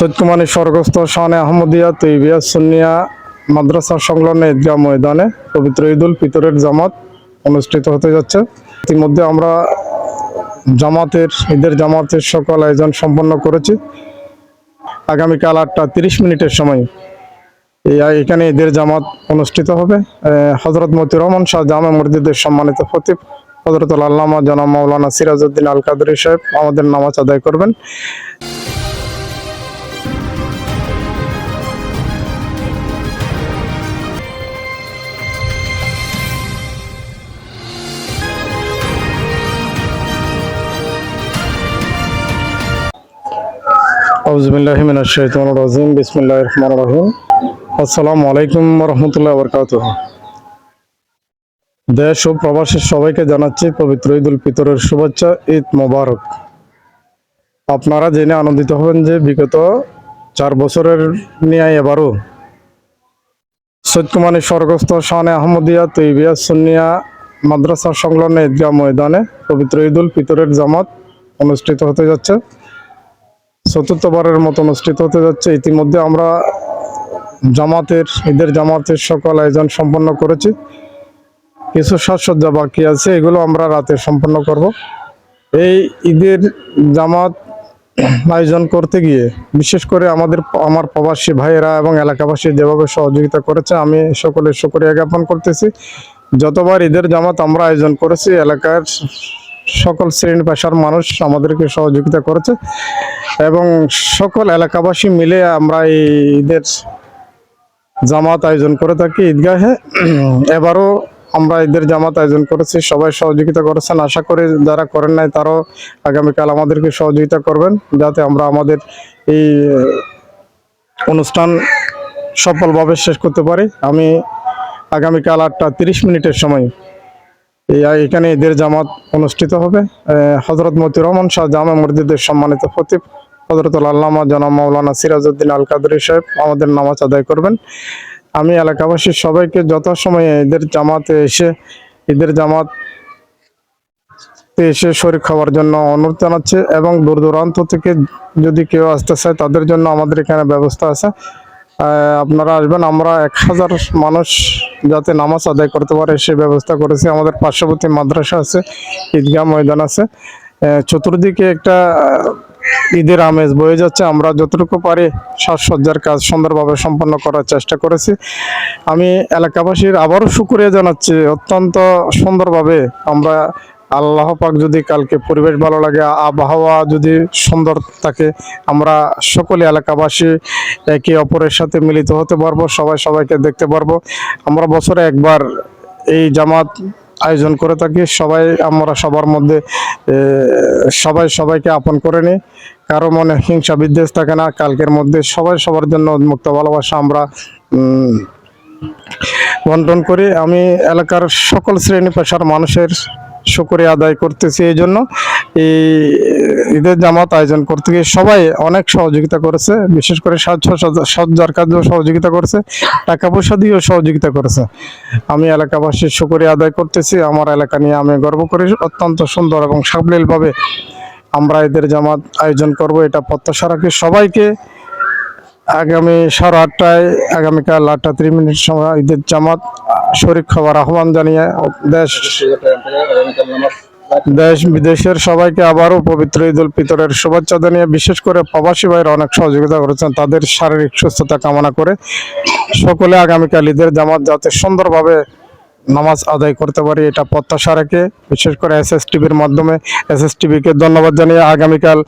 সৈয়দকুমানী স্বর্গস্থ শানে আহমদিয়া তৈবিয়া সুনিয়া মাদ্রাসা সংলগ্ন ঈদগাহ ময়দানে পবিত্র ঈদুল ফিতরের জামাত অনুষ্ঠিত হতে যাচ্ছে। ইতিমধ্যে আমরা জামাতের, ঈদের জামাতের সকল আয়োজন সম্পন্ন করেছি। আগামীকাল আটটা তিরিশ মিনিটের সময় এখানে ঈদের জামাত অনুষ্ঠিত হবে। হজরত মতি রহমান শাহ জামা মসজিদের সম্মানিত ফতিব হজরত আল্লামা জনাব মৌলানা সিরাজউদ্দিন আল কাদরি সাহেব আমাদের নামাজ আদায় করবেন। বিসমিল্লাহির রহমানির রহিম। আসসালামু আলাইকুম রাহমাতুল্লাহি ওয়া বারাকাতুহু। দেশ ও প্রবাসের সবাইকে জানাচ্ছি পবিত্র ফিতরের শুভেচ্ছা, ঈদ মোবারক। আপনারা জেনে আনন্দিত হবেন যে বিগত চার বছরের ন্যায় এবারও সৈয়দকুমানী স্বর্গস্থ শানে আহমদিয়া তৈবিয়া সুনিয়া মাদ্রাসা সংলগ্ন ঈদগাহ ময়দানে পবিত্র ঈদুল ফিতরের জামাত অনুষ্ঠিত হতে যাচ্ছে। চতুর্থবারের মতো অনুষ্ঠিত হতে যাচ্ছে। ইতিমধ্যে আমরা জামাতের, ঈদের জামাতের সকল আয়োজন সম্পন্ন করেছি। কিছু সাজসজ্জা বাকি আছে, এগুলো আমরা রাতে সম্পন্ন করব। এই ঈদের জামাত আয়োজন করতে গিয়ে, বিশেষ করে আমাদের, আমার প্রবাসী ভাইয়েরা এবং এলাকাবাসী যেভাবে সহযোগিতা করেছে, আমি সকলের শুকরিয়া জ্ঞাপন করতেছি। যতবার ঈদের জামাত আমরা আয়োজন করেছি, এলাকার সকল শ্রেণি পেশার মানুষ আমাদেরকে সহযোগিতা করেছে এবং সকল এলাকাবাসী মিলে আমরা এই ঈদের জামাত আয়োজন করে থাকি ঈদগাহে। এবারও আমরা ঈদের জামাত আয়োজন করেছি, সবাই সহযোগিতা করেছেন। আশা করি যারা করেন নাই তারাও আগামীকাল আমাদেরকে সহযোগিতা করবেন, যাতে আমরা আমাদের এই অনুষ্ঠান সফলভাবে শেষ করতে পারি। আমি আগামীকাল আটটা তিরিশ মিনিটের সময় এখানে ঈদের জামাত অনুষ্ঠিত হবে। হজরত মতি রহমান শাহ জামা মসজিদের সম্মানিত ফতিব হজরত আল্লামা জনাব মাওলানা সিরাজউদ্দিন আল কাদরি সাহেব আমাদের নামাজ আদায় করবেন। আমি এলাকাবাসীর সবাইকে যথাসময়ে ঈদের জামাতে এসে, ঈদের জামাত এসে শরীর খাওয়ার জন্য অনুরোধ জানাচ্ছে এবং দূর দূরান্ত থেকে যদি কেউ আসতে চায়, তাদের জন্য আমাদের এখানে ব্যবস্থা আছে। আপনারা আসবেন। আমরা এক হাজার মানুষ যাতে নামাজ আদায় করতে পারে, সে ব্যবস্থা করেছি। আমাদের পার্শ্ববর্তী মাদ্রাসা আছে, ঈদগাহ ময়দান আছে। চতুর্দিকে একটা ঈদের আমেজ বয়ে যাচ্ছে। আমরা যতটুকু পারি সাজসজ্জার কাজ সুন্দরভাবে সম্পন্ন করার চেষ্টা করেছি। আমি এলাকাবাসীর আবারও শুক্রিয়া জানাচ্ছি। অত্যন্ত সুন্দরভাবে আমরা আল্লাহ পাক যদি কালকে পরিবেশ ভালো লাগে, আবহাওয়া যদি সুন্দর থাকে, আমরা সকলে এলাকাবাসী একে অপরের সাথে মিলিত হতে পারব, সবাই সবাইকে দেখতে পারব। আমরা বছরে একবার এই জামাত আয়োজন করে থাকি, সবাই আমরা সবার মধ্যে সবাই সবাইকে আপন করে নিই। কারও মনে হিংসা বিদ্বেষ থাকে না, কালকের মধ্যে সবাই সবার জন্য উন্মুক্ত ভালোবাসা আমরা বন্টন করি। আমি এলাকার সকল শ্রেণি পেশার মানুষের শুকরিয়া আদায় করতেছি এই জন্য। এই ঈদের জামাত আয়োজন করতে গিয়ে সবাই অনেক সহযোগিতা করেছে, বিশেষ করে সাজ- সজ্জার কাজেও সহযোগিতা করেছে, টাকা পয়সা দিয়েও সহযোগিতা করেছে। আমি এলাকাবাসীর শুকরিয়া আদায় করতেছি, আমার এলাকা নিয়ে আমি গর্ব করি, অত্যন্ত সুন্দর এবং সাবলীলভাবে আমরা ঈদের জামাত আয়োজন করব, এটা প্রত্যাশা রাখি সবাইকে। আগামী সাড়ে আটটায়, আগামীকাল আটটা ত্রিশ মিনিট সময় ঈদের জামাত, শরিক খাবার আহ্বান জানিয়ে দেশ দেশ বিদেশের সবাইকে আবারও পবিত্র ঈদুল পিতরের শুভেচ্ছা জানিয়ে বিশেষ করে প্রবাসী ভাইয়ের অনেক সহযোগিতা করেছেন, তাদের শারীরিক সুস্থতা কামনা করে সকলে আগামীকাল ঈদের জামাত যাতে সুন্দরভাবে নামাজ আদায় করতে পারি, এটা প্রত্যাশা রেখে, বিশেষ করে এস এস টিভির মাধ্যমে এস এস টিভিকে ধন্যবাদ জানিয়ে আগামীকাল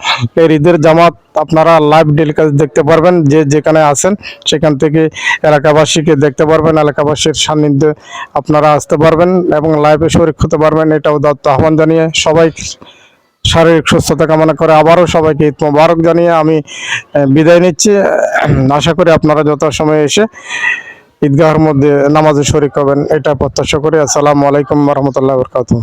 এর ঈদের জামাত আপনারা লাইভ টেলিকাস্ট দেখতে পারবেন, যে যেখানে আছেন সেখান থেকে এলাকাবাসীকে দেখতে পারবেন, এলাকাবাসীর সান্নিধ্যে আপনারা আসতে পারবেন এবং লাইভে শরীর হতে পারবেন, এটাও দত্ত আহ্বান জানিয়ে সবাই শারীরিক সুস্থতা কামনা করে আবারও সবাইকে ঈদ মোবারক জানিয়ে আমি বিদায় নিচ্ছি আশা করি আপনারা যত সময় এসে ঈদগাহের মধ্যে নামাজে শরিক হবেন এটা প্রত্যাশা করি। আসসালামু আলাইকুম রহমতুল্লাহ বরকাতুহ।